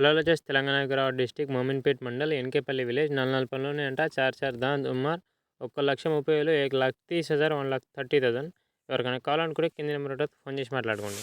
పొలాలు వచ్చేసి Telangana Hyderabad district Mominpet mandal Enkepalli village నల్నల్పల్లిలోనే అంట. చార్ చార్ దాన్ ఉమ్మార్ ఒక్క లక్ష ముప్పై వేలు ఏక లక్ష తీస్ హజార్ వన్ లాక్ థర్టీ థౌసండ్. ఎవరికైనా కావాలనుకుంటే కింది నెంబర్ ఉంటుంది. ఫోన్ చేసి మాట్లాడుకోండి.